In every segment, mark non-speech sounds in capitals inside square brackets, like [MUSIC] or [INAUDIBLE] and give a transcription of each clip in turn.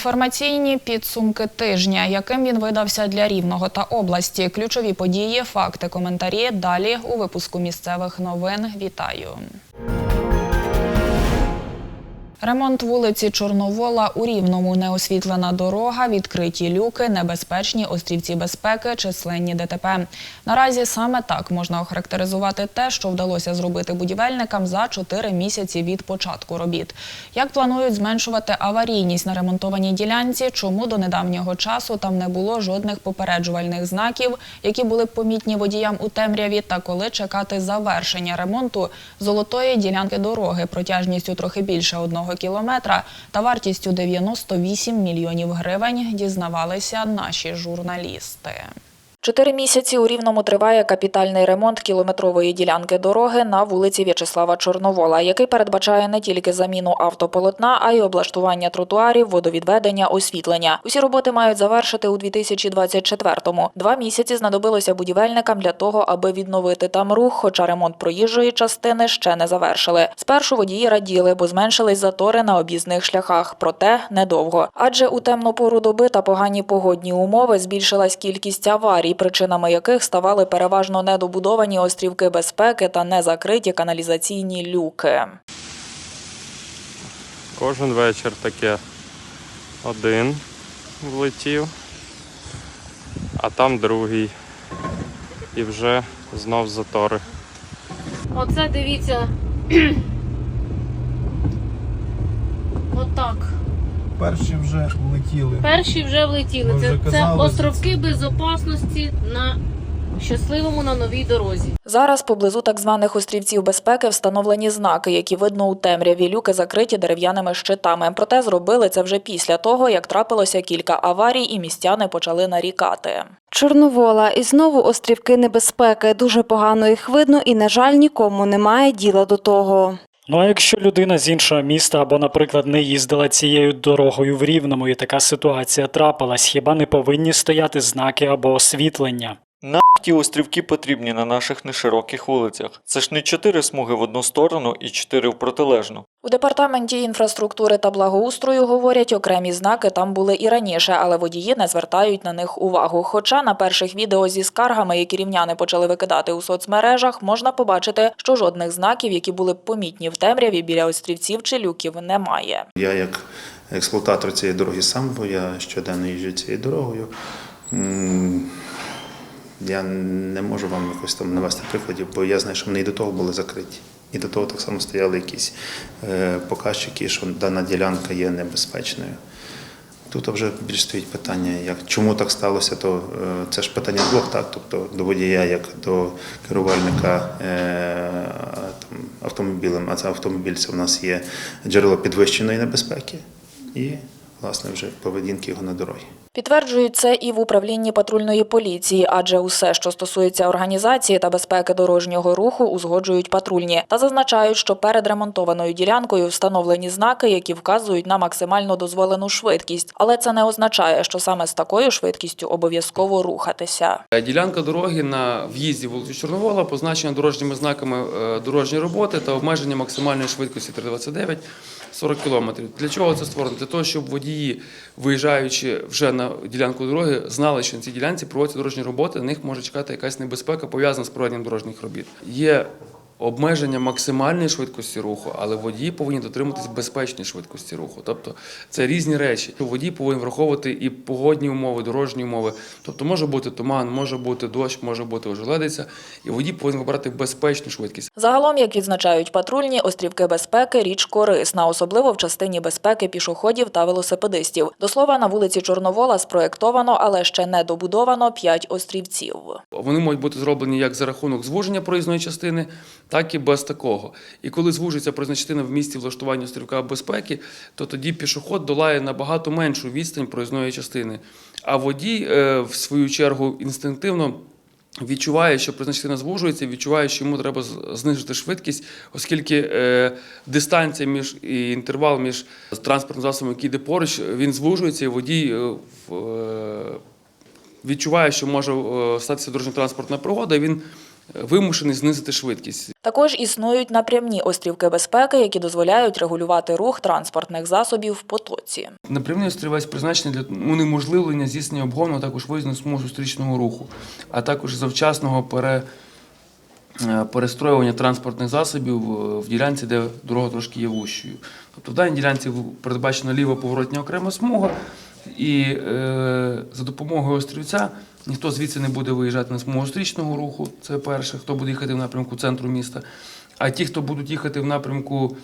Інформаційні підсумки тижня, яким він видався для Рівного та області. Ключові події, факти, коментарі. Далі у випуску місцевих новин. Вітаю. Ремонт вулиці Чорновола у Рівному, неосвітлена дорога, відкриті люки, небезпечні острівці безпеки, численні ДТП. Наразі саме так можна охарактеризувати те, що вдалося зробити будівельникам за 4 місяці від початку робіт. Як планують зменшувати аварійність на ремонтованій ділянці, чому до недавнього часу там не було жодних попереджувальних знаків, які були помітні водіям у темряві, та коли чекати завершення ремонту золотої ділянки дороги протяжністю трохи більше одного кілометра та вартістю 98 мільйонів гривень, дізнавалися наші журналісти. Чотири місяці у Рівному триває капітальний ремонт кілометрової ділянки дороги на вулиці В'ячеслава Чорновола, який передбачає не тільки заміну автополотна, а й облаштування тротуарів, водовідведення, освітлення. Усі роботи мають завершити у 2024-му. Два місяці знадобилося будівельникам для того, аби відновити там рух, хоча ремонт проїжджої частини ще не завершили. Спершу водії раділи, бо зменшились затори на об'їзних шляхах, проте недовго. Адже у темну пору доби та погані погодні умови збільшилась кількість аварій, причинами яких ставали переважно недобудовані острівки безпеки та незакриті каналізаційні люки. Кожен вечір таке один влетів, а там другий. І вже знов затори. Оце дивіться. [CLEARS THROAT] Отак. Перші вже влетіли. Перші вже влетіли. Ми Це, вже це островки безопасності на щасливому на новій дорозі. Зараз поблизу так званих острівців безпеки встановлені знаки, які видно у темряві. Люки закриті дерев'яними щитами. Проте зробили це вже після того, як трапилося кілька аварій, і містяни почали нарікати. Чорновола і знову острівки небезпеки. Дуже погано їх видно, і, на жаль, нікому немає діла до того. Ну а якщо людина з іншого міста або, наприклад, не їздила цією дорогою в Рівному і така ситуація трапилась, хіба не повинні стояти знаки або освітлення? Ті острівки потрібні на наших нешироких вулицях. Це ж не чотири смуги в одну сторону і чотири в протилежну. У департаменті інфраструктури та благоустрою говорять, окремі знаки там були і раніше, але водії не звертають на них увагу. Хоча на перших відео зі скаргами, які рівняни почали викидати у соцмережах, можна побачити, що жодних знаків, які були б помітні в темряві біля острівців чи люків, немає. Я як експлуататор цієї дороги сам, бо я щоденно їжджу цією дорогою. Я не можу вам якось там навести прикладів, бо я знаю, що вони і до того були закриті. І до того так само стояли якісь е, показчики, що дана ділянка є небезпечною. Тут вже більш стоїть питання, як чому так сталося, то е, це ж питання двох, так, тобто до водія, як до керувальника е, там, автомобілем, а це автомобіль це в нас є джерело підвищеної небезпеки і, власне, вже поведінки його на дорозі. Підтверджують це і в управлінні патрульної поліції, адже усе, що стосується організації та безпеки дорожнього руху, узгоджують патрульні та зазначають, що перед ремонтованою ділянкою встановлені знаки, які вказують на максимально дозволену швидкість. Але це не означає, що саме з такою швидкістю обов'язково рухатися. Ділянка дороги на в'їзді вулицю Чорновола позначена дорожніми знаками е, дорожньої роботи та обмеження максимальної швидкості 329 40 км. Для чого це створено? Для того, щоб водії, виїжджаючи вже на ділянку дороги, знали, що на цій ділянці проводяться дорожні роботи, на них може чекати якась небезпека пов'язана з проведенням дорожніх робіт. Є обмеження максимальної швидкості руху, але водії повинні дотримуватись безпечної швидкості руху. Тобто це різні речі. Водій повинен враховувати і погодні умови, дорожні умови. Тобто може бути туман, може бути дощ, може бути ожеледиця, і водій повинен вибрати безпечну швидкість. Загалом, як відзначають патрульні, острівки безпеки річ корисна, особливо в частині безпеки пішоходів та велосипедистів. До слова, на вулиці Чорновола спроєктовано, але ще не добудовано п'ять острівців. Вони можуть бути зроблені як за рахунок звуження проїзної частини, так і без такого. І коли звужується проїзна частина в місті влаштування острівка безпеки, то тоді пішоход долає набагато меншу відстань проїзної частини. А водій, е, в свою чергу, інстинктивно. Відчуває, що проїзна частина звужується, відчуває, що йому треба з- знизити швидкість, оскільки е, дистанція між і інтервал між транспортним засобом, який йде поруч, він звужується, і водій е, відчуває, що може статися дорожньо-транспортна пригода, і він вимушений знизити швидкість. Також існують напрямні острівки безпеки, які дозволяють регулювати рух транспортних засобів в потоці. Напрямний острівець призначений для унеможливлення здійснення обгону, а також виїзду на смугу зустрічного руху, а також завчасного пере, е, перестроювання транспортних засобів е, в ділянці, де дорога трошки є вущою. Тобто в даній ділянці передбачена ліва поворотня окрема смуга, і е, за допомогою острівця ніхто звідси не буде виїжджати на смугу стрічного руху. Це перше, хто буде їхати в напрямку центру міста. А ті, хто будуть їхати в напрямку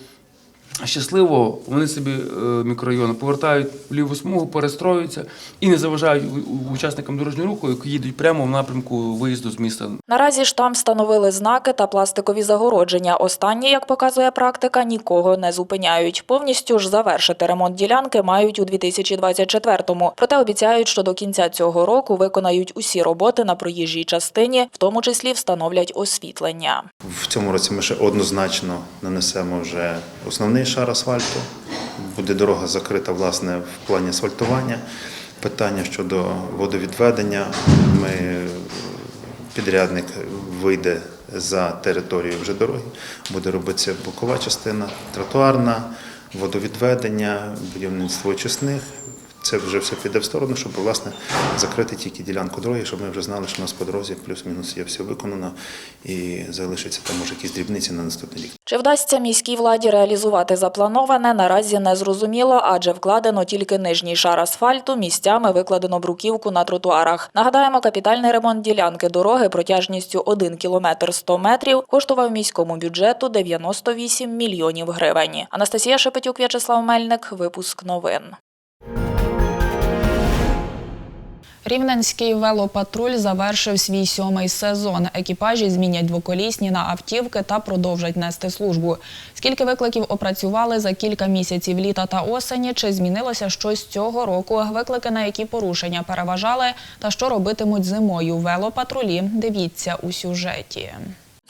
щасливо, вони собі е, мікрорайони повертають в ліву смугу, перестроюються і не заважають учасникам дорожнього руху, які їдуть прямо в напрямку виїзду з міста. Наразі ж там встановили знаки та пластикові загородження. Останні, як показує практика, нікого не зупиняють. Повністю ж завершити ремонт ділянки мають у 2024-му. Проте обіцяють, що до кінця цього року виконають усі роботи на проїжджій частині, в тому числі встановлять освітлення. В цьому році ми ще однозначно нанесемо вже основний шар асфальту. Буде дорога закрита власне в плані асфальтування. Питання щодо водовідведення. Ми підрядник вийде за територію вже дороги, буде робитися бокова частина, тротуарна, водовідведення, будівництво очисних. Це вже все піде в сторону, щоб власне закрити тільки ділянку дороги, щоб ми вже знали, що у нас по дорозі плюс-мінус є все виконано і залишиться там може якісь дрібниці на наступний рік. Чи вдасться міській владі реалізувати заплановане, наразі не зрозуміло, адже вкладено тільки нижній шар асфальту, місцями викладено бруківку на тротуарах. Нагадаємо, капітальний ремонт ділянки дороги протяжністю 1 кілометр 100 метрів коштував міському бюджету 98 мільйонів гривень. Анастасія Шепетюк, В'ячеслав Мельник, випуск новин. Рівненський велопатруль завершив свій сьомий сезон. Екіпажі змінять двоколісні на автівки та продовжать нести службу. Скільки викликів опрацювали за кілька місяців літа та осені? Чи змінилося щось цього року? Виклики на які порушення переважали та що робитимуть зимою велопатрулі? Дивіться у сюжеті.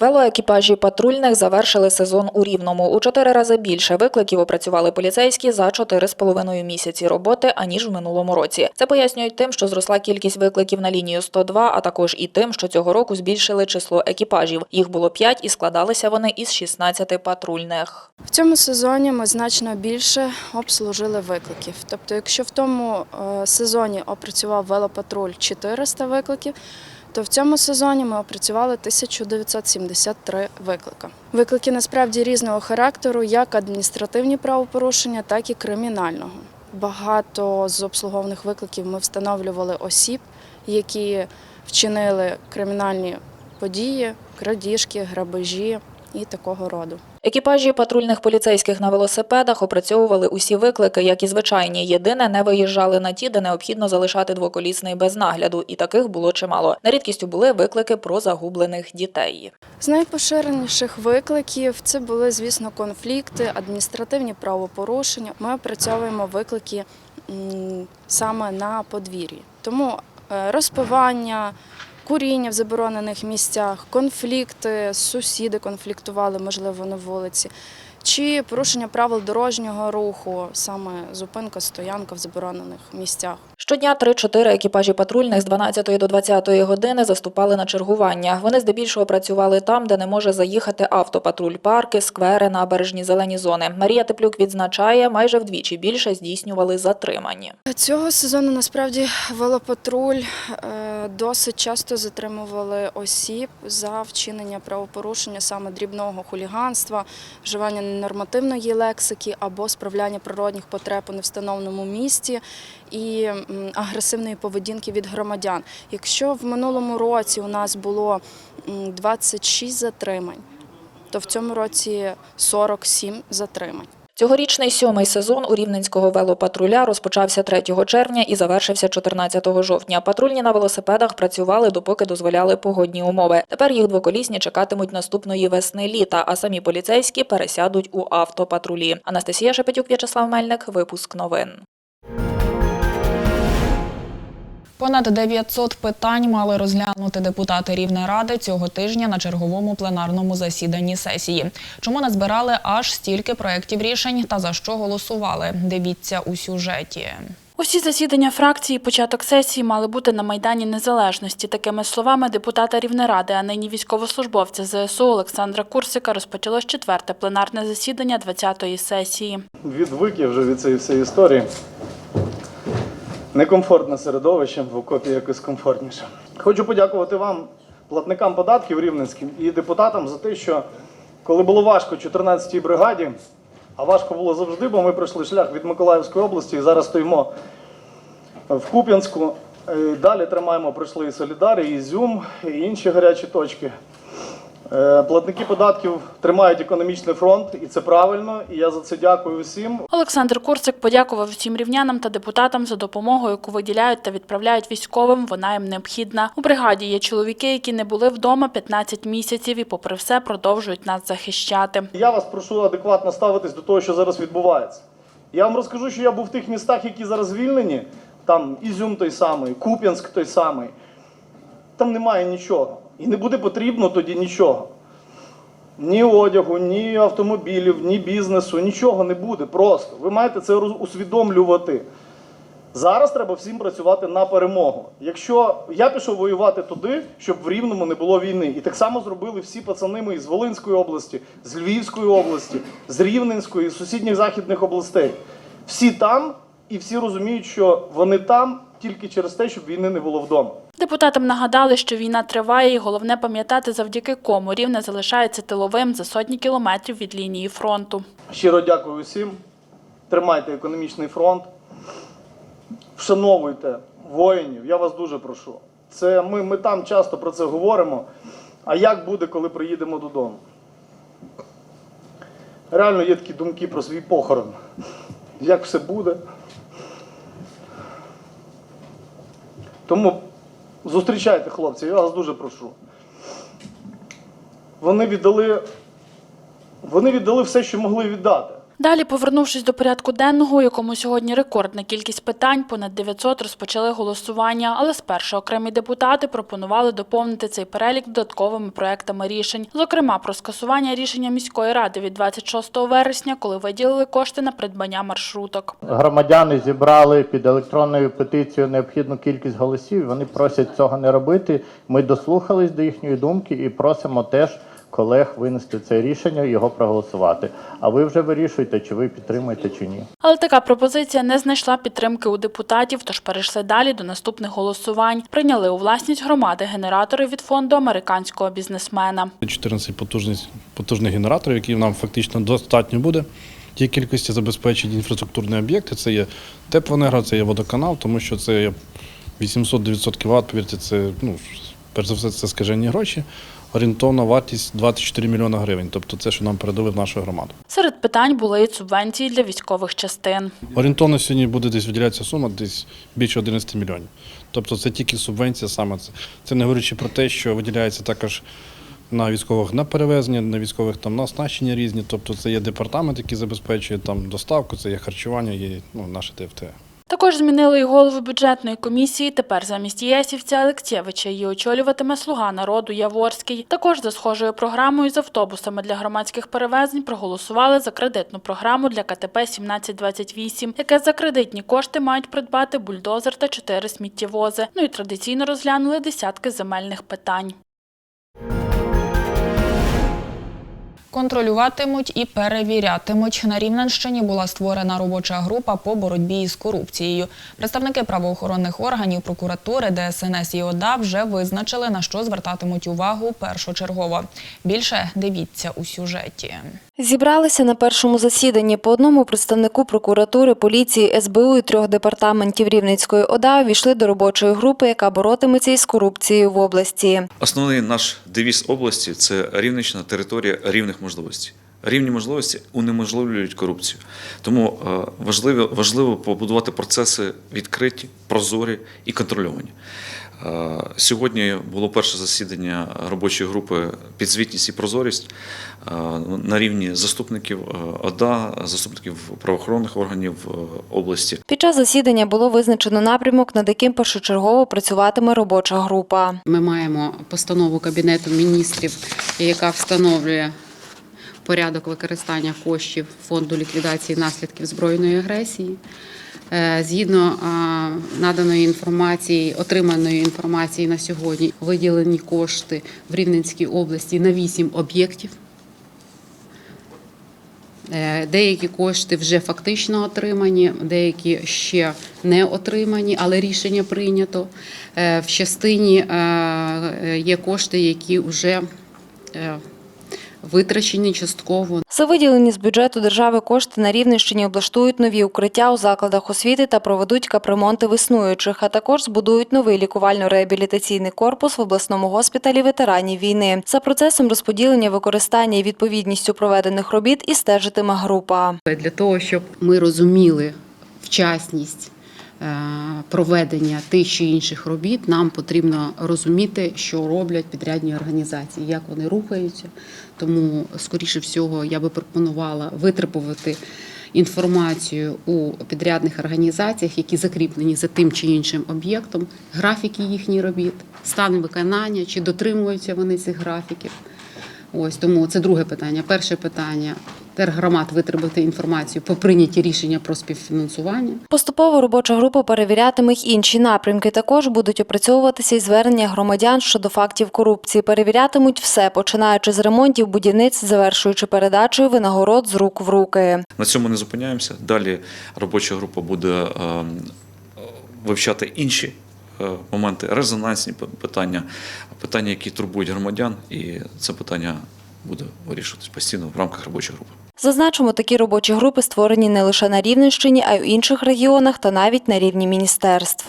Велоекіпажі патрульних завершили сезон у Рівному. У чотири рази більше викликів опрацювали поліцейські за чотири з половиною місяці роботи, аніж в минулому році. Це пояснюють тим, що зросла кількість викликів на лінію 102, а також і тим, що цього року збільшили число екіпажів. Їх було 5 і складалися вони із 16 патрульних. В цьому сезоні ми значно більше обслужили викликів. Тобто, якщо в тому е, сезоні опрацював велопатруль 400 викликів, то в цьому сезоні ми опрацювали 1973 виклика. Виклики насправді різного характеру, як адміністративні правопорушення, так і кримінального. Багато з обслуговуваних викликів ми встановлювали осіб, які вчинили кримінальні події, крадіжки, грабежі і такого роду. Екіпажі патрульних поліцейських на велосипедах опрацьовували усі виклики, як і звичайні. Єдине, не виїжджали на ті, де необхідно залишати двоколісний без нагляду, і таких було чимало. Нерідкістю були виклики про загублених дітей. З найпоширеніших викликів це були, звісно, конфлікти, адміністративні правопорушення. Ми опрацьовуємо виклики саме на подвір'ї. Тому е, розпивання, куріння в заборонених місцях, конфлікти, сусіди конфліктували, можливо, на вулиці. Чи порушення правил дорожнього руху, саме зупинка, стоянка в заборонених місцях. Щодня 3-4 екіпажі патрульних з 12 до 20 години заступали на чергування. Вони здебільшого працювали там, де не може заїхати автопатруль, парки, сквери, набережні, зелені зони. Марія Теплюк відзначає, майже вдвічі більше здійснювали затримані. Цього сезону насправді велопатруль е, досить часто затримували осіб за вчинення правопорушення саме дрібного хуліганства, вживання ненормативної лексики або справляння природних потреб у невстановленому місці і агресивної поведінки від громадян. Якщо в минулому році у нас було м, 26 затримань, то в цьому році 47 затримань. Цьогорічний сьомий сезон у рівненського велопатруля розпочався 3 червня і завершився 14 жовтня. Патрульні на велосипедах працювали, допоки дозволяли погодні умови. Тепер їх двоколісні чекатимуть наступної весни літа, а самі поліцейські пересядуть у автопатрулі. Анастасія Шепетюк, В'ячеслав Мельник, випуск новин. Понад 900 питань мали розглянути депутати Рівнеради цього тижня на черговому пленарному засіданні сесії. Чому назбирали аж стільки проєктів рішень та за що голосували? Дивіться у сюжеті. Усі засідання фракції, початок сесії мали бути на Майдані Незалежності. Такими словами депутата Рівнеради, а нині військовослужбовця ЗСУ Олександра Курсика розпочалось четверте пленарне засідання 20-ї сесії. Відвик вже від цієї всієї історії. Некомфортне середовище, в окопі якось комфортніше. Хочу подякувати вам, платникам податків рівненським і депутатам за те, що коли було важко 14-й бригаді, а важко було завжди, бо ми пройшли шлях від Миколаївської області і зараз стоїмо в Куп'янську. Е, Далі тримаємо, пройшли і Солідар, і Ізюм, і інші гарячі точки. Е, Платники податків тримають економічний фронт, і це правильно. І я за це дякую всім. Олександр Курсик подякував всім рівнянам та депутатам за допомогу, яку виділяють та відправляють військовим. Вона їм необхідна. У бригаді є чоловіки, які не були вдома 15 місяців і, попри все, продовжують нас захищати. Я вас прошу адекватно ставитись до того, що зараз відбувається. Я вам розкажу, що я був в тих містах, які зараз звільнені. Там Ізюм той самий, Куп'янськ той самий. Там немає нічого. І не буде потрібно тоді нічого. Ні одягу, ні автомобілів, ні бізнесу, нічого не буде. Просто. Ви маєте це усвідомлювати. Зараз треба всім працювати на перемогу. Якщо я пішов воювати туди, щоб в Рівному не було війни, і так само зробили всі пацани мої з Волинської області, з Львівської області, з Рівненської, з сусідніх західних областей. Всі там, і всі розуміють, що вони там тільки через те, щоб війни не було вдома. Депутатам нагадали, що війна триває, і головне пам'ятати, завдяки кому рівне залишається тиловим за сотні кілометрів від лінії фронту. Щиро дякую всім. Тримайте економічний фронт. Вшановуйте воїнів. Я вас дуже прошу. Це ми, ми там часто про це говоримо. А як буде, коли приїдемо додому? Реально є такі думки про свій похорон. Як все буде? Тому зустрічайте хлопців, я вас дуже прошу. Вони віддали, вони віддали все, що могли віддати. Далі, повернувшись до порядку денного, у якому сьогодні рекордна кількість питань, понад 900 розпочали голосування. Але спершу окремі депутати пропонували доповнити цей перелік додатковими проектами рішень, зокрема про скасування рішення міської ради від 26 вересня, коли виділили кошти на придбання маршруток. Громадяни зібрали під електронною петицією необхідну кількість голосів. Вони просять цього не робити. Ми дослухались до їхньої думки і просимо теж колег винести це рішення і його проголосувати. А ви вже вирішуєте, чи ви підтримуєте чи ні. Але така пропозиція не знайшла підтримки у депутатів, тож перейшли далі до наступних голосувань. Прийняли у власність громади генератори від фонду американського бізнесмена. 14 потужних, потужних генераторів, які нам фактично достатньо буде. Тій кількості забезпечить інфраструктурні об'єкти. Це є теплоенерго, це є водоканал, тому що це є 800-900 кВт, повірте, це, ну, перш за все, це скажені гроші. Орієнтовна вартість 24 мільйони гривень. Тобто це, що нам передали в нашу громаду. Серед питань були і субвенції для військових частин. Орієнтовно сьогодні буде десь виділятися сума десь більше 11 мільйонів. Тобто це тільки субвенція саме це. Це не говорячи про те, що виділяється також на військових на перевезення, на військових там на оснащення різні. Тобто це є департамент, який забезпечує там доставку, це є харчування, є ну, наше ТФТ. Також змінили і голову бюджетної комісії. Тепер замість єсівця Алексєвича її очолюватиме слуга народу Яворський. Також за схожою програмою з автобусами для громадських перевезень проголосували за кредитну програму для КТП 1728, яке за кредитні кошти мають придбати бульдозер та чотири сміттєвози. Ну і традиційно розглянули десятки земельних питань. Контролюватимуть і перевірятимуть. На Рівненщині була створена робоча група по боротьбі із корупцією. Представники правоохоронних органів, прокуратури, ДСНС і ОДА вже визначили, на що звертатимуть увагу першочергово. Більше дивіться у сюжеті. Зібралися на першому засіданні по одному представнику прокуратури, поліції, СБУ і трьох департаментів Рівненської ОДА увійшли до робочої групи, яка боротиметься із корупцією в області. Основний наш девіз області це рівнична територія рівних можливостей. Рівні можливості унеможливлюють корупцію. Тому е, важливо, важливо побудувати процеси відкриті, прозорі і контрольовані. Е, Сьогодні було перше засідання робочої групи підзвітність і прозорість е, на рівні заступників е, ОДА, заступників правоохоронних органів області. Під час засідання було визначено напрямок, над яким першочергово працюватиме робоча група. Ми маємо постанову Кабінету міністрів, яка встановлює порядок використання коштів фонду ліквідації наслідків збройної агресії. Е, Згідно наданої інформації, отриманої інформації на сьогодні, виділені кошти в Рівненській області на 8 об'єктів. Е, Деякі кошти вже фактично отримані, деякі ще не отримані, але рішення прийнято. Е, В частині є кошти, які вже витрачені частково. За виділені з бюджету держави кошти на Рівненщині облаштують нові укриття у закладах освіти та проведуть капремонти в існуючих, а також збудують новий лікувально-реабілітаційний корпус в обласному госпіталі ветеранів війни. За процесом розподілення, використання і відповідністю проведених робіт і стежитиме група. Для того, щоб ми розуміли вчасність проведення тих чи інших робіт, нам потрібно розуміти, що роблять підрядні організації, як вони рухаються. Тому, скоріше всього, я би пропонувала витребувати інформацію у підрядних організаціях, які закріплені за тим чи іншим об'єктом, графіки їхніх робіт, стан виконання, чи дотримуються вони цих графіків. Ось тому це друге питання. Перше питання тергромад витребувати інформацію по прийняті рішення про співфінансування. Поступово робоча група перевірятиме й інші напрямки. Також будуть опрацьовуватися й звернення громадян щодо фактів корупції. Перевірятимуть все, починаючи з ремонтів будівниць, завершуючи передачею винагород з рук в руки. На цьому не зупиняємося. Далі робоча група буде ем, вивчати інші е, моменти, резонансні питання, питання, які турбують громадян, і це питання буде вирішуватись постійно в рамках робочої групи. Зазначимо, такі робочі групи створені не лише на Рівненщині, а й у інших регіонах та навіть на рівні міністерств.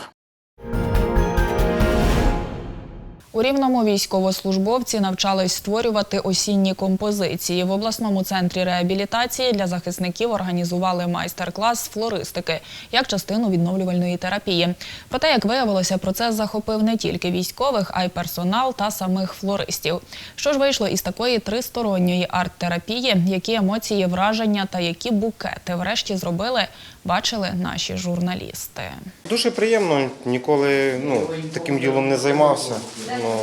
У Рівному військовослужбовці навчались створювати осінні композиції. В обласному центрі реабілітації для захисників організували майстер-клас з флористики як частину відновлювальної терапії. Проте, як виявилося, процес захопив не тільки військових, а й персонал та самих флористів. Що ж вийшло із такої тристоронньої арт-терапії, які емоції, враження та які букети врешті зробили, бачили наші журналісти. Дуже приємно, ніколи ну, таким ділом не займався. Ну,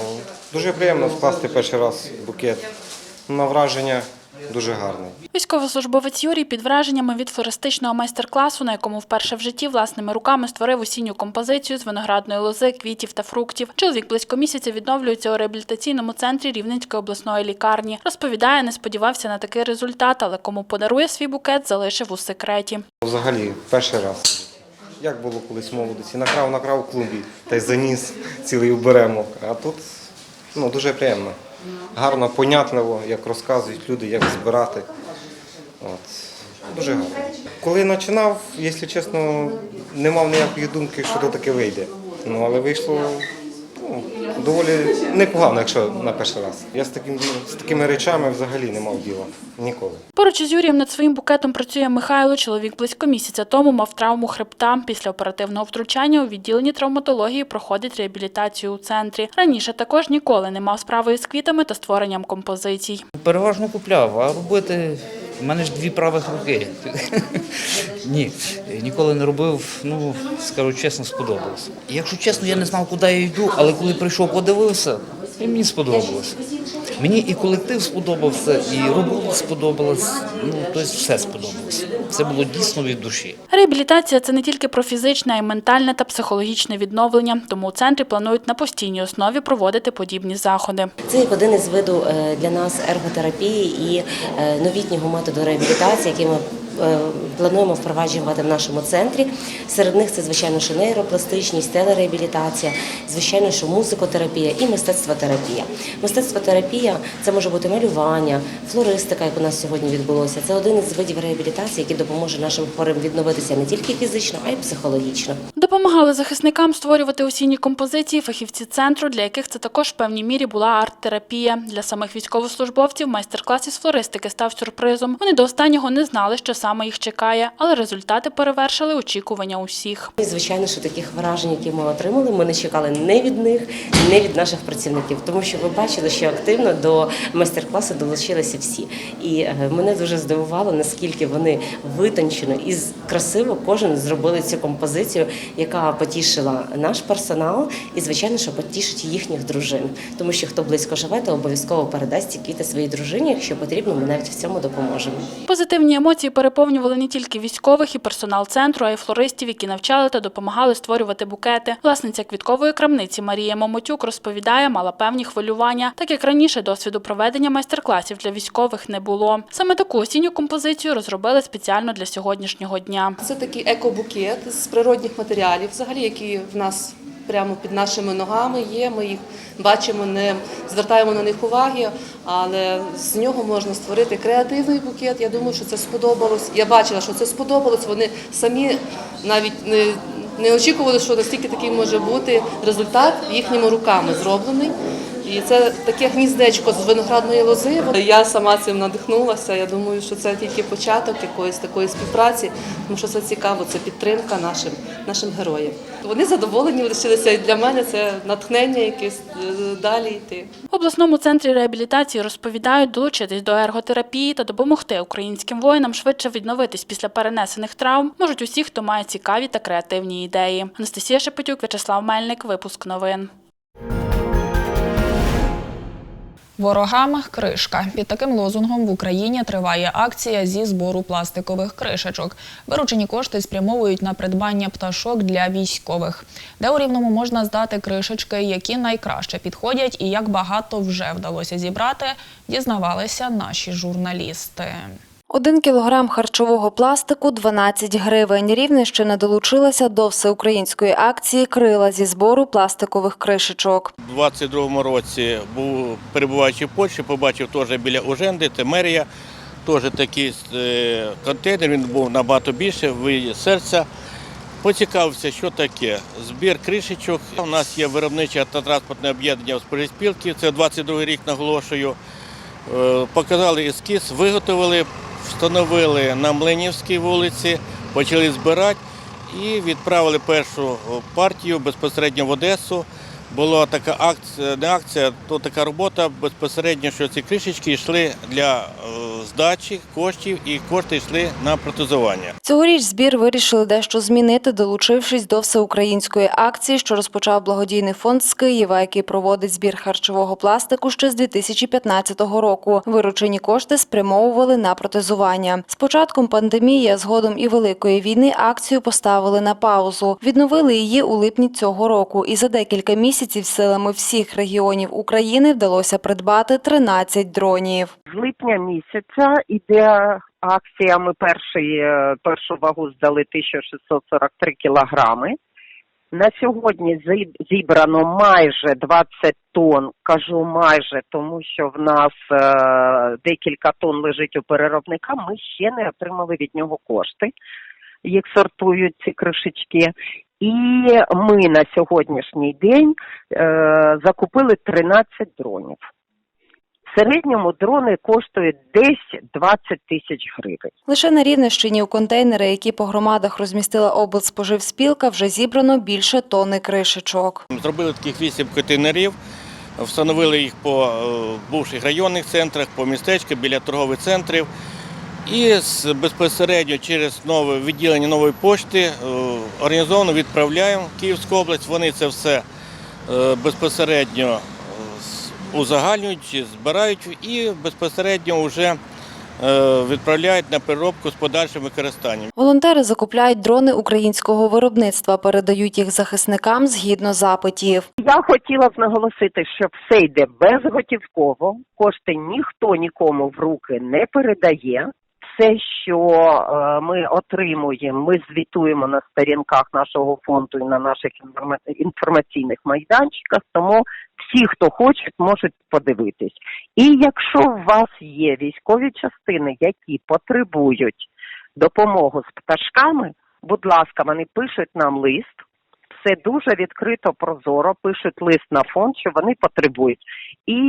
дуже приємно скласти перший раз букет. На враження дуже гарне. Військовослужбовець Юрій під враженнями від флористичного майстер-класу, на якому вперше в житті власними руками створив осінню композицію з виноградної лози, квітів та фруктів. Чоловік близько місяця відновлюється у реабілітаційному центрі Рівненської обласної лікарні. Розповідає, не сподівався на такий результат, але кому подарує свій букет, залишив у секреті. Взагалі, перший раз. Як було колись в молодості, накрав, накрав клубі та й заніс цілий оберемок. А тут ну, дуже приємно. Гарно, понятливо, як розказують люди, як збирати. От. Дуже гарно. Коли починав, якщо чесно, не мав ніякої думки, що то таке вийде. Ну, але вийшло ну, доволі непогано, якщо на перший раз. Я з, таким, з такими речами взагалі не мав діла ніколи. Поруч із Юрієм над своїм букетом працює Михайло. Чоловік близько місяця тому мав травму хребта. Після оперативного втручання у відділенні травматології проходить реабілітацію у центрі. Раніше також ніколи не мав справи із квітами та створенням композицій. Переважно купляв, а робити в мене ж дві правих руки. [LAUGHS] Ні, ніколи не робив, ну, скажу чесно, сподобалося. Якщо чесно, я не знав, куди я йду, але коли прийшов, подивився, і мені сподобалось. Мені і колектив сподобався, і робота сподобалась, ну, тобто все сподобалось. Це було дійсно від душі. Реабілітація це не тільки про фізичне, а й ментальне та психологічне відновлення. Тому у центрі планують на постійній основі проводити подібні заходи. Це як один із видів е, для нас ерготерапії і е, новітнього методу реабілітації, який ми плануємо впроваджувати в нашому центрі. Серед них це, звичайно, що нейропластичність, телереабілітація, звичайно, що музикотерапія і мистецтвотерапія. Мистецтвотерапія це може бути малювання, флористика, як у нас сьогодні відбулося. Це один із видів реабілітації, який допоможе нашим хворим відновитися не тільки фізично, а й психологічно. Допомагали захисникам створювати осінні композиції фахівці центру, для яких це також в певній мірі була арт-терапія. Для самих військовослужбовців майстер-клас із флористики став сюрпризом. Вони до останнього не знали, що саме їх чекає, але результати перевершили очікування усіх. І звичайно, що таких вражень, які ми отримали, ми не чекали не від них, не від наших працівників, тому що ви бачили, що активно до майстер-класу долучилися всі. І е, мене дуже здивувало, наскільки вони витончено і красиво кожен зробили цю композицію, яка потішила наш персонал, і звичайно, що потішить їхніх дружин. Тому що хто близько живе, то обов'язково передасть ці квіти своїй дружині. Якщо потрібно, ми навіть в цьому допоможемо. Позитивні емоції переповнюють заповнювали не тільки військових і персонал центру, а й флористів, які навчали та допомагали створювати букети. Власниця квіткової крамниці Марія Момотюк розповідає, мала певні хвилювання, так як раніше досвіду проведення майстер-класів для військових не було. Саме таку осінню композицію розробили спеціально для сьогоднішнього дня. Це такий екобукет з природних матеріалів, взагалі, які в нас прямо під нашими ногами є. Ми їх бачимо, не звертаємо на них уваги, але з нього можна створити креативний букет. Я думаю, що це сподобалось. Я бачила, що це сподобалось. Вони самі навіть не, не очікували, що настільки такий може бути результат їхніми руками зроблений. І це таке гніздечко з виноградної лози. Я сама цим надихнулася. Я думаю, що це тільки початок якоїсь такої співпраці, тому що це цікаво, це підтримка нашим, нашим героям. Вони задоволені лишилися і для мене це натхнення якесь е, далі йти. В обласному центрі реабілітації розповідають, долучитись до ерготерапії та допомогти українським воїнам швидше відновитись після перенесених травм можуть усі, хто має цікаві та креативні ідеї. Анастасія Шепетюк, В'ячеслав Мельник, випуск новин. Ворогам кришка. Під таким лозунгом в Україні триває акція зі збору пластикових кришечок. Виручені кошти спрямовують на придбання пташок для військових, де у рівному можна здати кришечки, які найкраще підходять, і як багато вже вдалося зібрати, дізнавалися наші журналісти. Один кілограм харчового пластику 12 гривень. Рівненщина долучилася до всеукраїнської акції Крила зі збору пластикових кришечок. У 22-му році був перебуваючи в Польщі, побачив теж біля Уженди, це мерія, теж такий е, контейнер, він був набагато більше, в серця. Поцікавився, що таке. Збір кришечок. У нас є виробниче та транспортне об'єднання спілки, це 22 рік наголошую. Е, Показали ескіз, виготовили, встановили на Млинівській вулиці, почали збирати і відправили першу партію безпосередньо в Одесу. Була така акція, не акція, то така робота безпосередньо, що ці кришечки йшли для е, здачі коштів і кошти йшли на протезування. Цьогоріч збір вирішили дещо змінити, долучившись до всеукраїнської акції, що розпочав благодійний фонд з Києва, який проводить збір харчового пластику ще з 2015 року. Виручені кошти спрямовували на протезування. З початком пандемії, а згодом і великої війни, акцію поставили на паузу. Відновили її у липні цього року, і за декілька місяців силами всіх регіонів України вдалося придбати 13 дронів. З липня місяця іде акція. Ми перший, е, першу вагу здали 1643 кілограми. На сьогодні зібрано майже 20 тонн. Кажу майже, тому що в нас е, декілька тонн лежить у переробника. Ми ще не отримали від нього кошти. Їх сортують ці кришечки. І ми на сьогоднішній день е, закупили 13 дронів. В середньому дрони коштують десь 20 тисяч гривень. Лише на Рівненщині у контейнери, які по громадах розмістила облспоживспілка, вже зібрано більше тонни кришечок. Зробили таких вісім контейнерів, встановили їх по е, бувших районних центрах, по містечках, біля торгових центрів. І безпосередньо через нове відділення нової пошти е, організовано відправляємо в Київську область. Вони це все е, безпосередньо узагальнюють, збирають і безпосередньо вже е, відправляють на переробку з подальшим використанням. Волонтери закупляють дрони українського виробництва, передають їх захисникам згідно запитів. Я хотіла б наголосити, що все йде безготівково, кошти ніхто нікому в руки не передає. Все, що е, ми отримуємо, ми звітуємо на сторінках нашого фонду і на наших інформаційних майданчиках. Тому всі, хто хочуть, можуть подивитись. І якщо у вас є військові частини, які потребують допомогу з пташками, будь ласка, вони пишуть нам лист. Все дуже відкрито, прозоро, пишуть лист на фонд, що вони потребують, і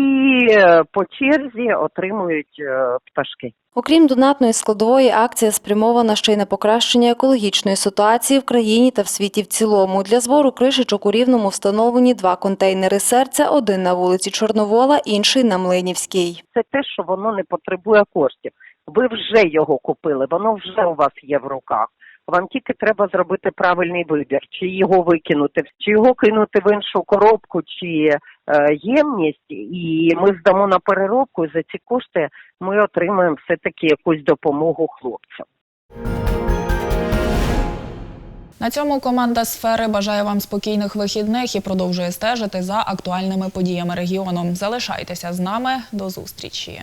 е, по черзі отримують е, пташки. Окрім донатної складової, акція спрямована ще й на покращення екологічної ситуації в країні та в світі в цілому. Для збору кришечок у Рівному встановлені два контейнери серця, один на вулиці Чорновола, інший на Млинівській. Це те, що воно не потребує коштів. Ви вже його купили, воно вже у вас є в руках. Вам тільки треба зробити правильний вибір, чи його викинути, чи його кинути в іншу коробку, чи е, ємність, і ми здамо на переробку. і За ці кошти ми отримаємо все таки якусь допомогу хлопцям. На цьому команда сфери бажає вам спокійних вихідних і продовжує стежити за актуальними подіями регіону. Залишайтеся з нами до зустрічі.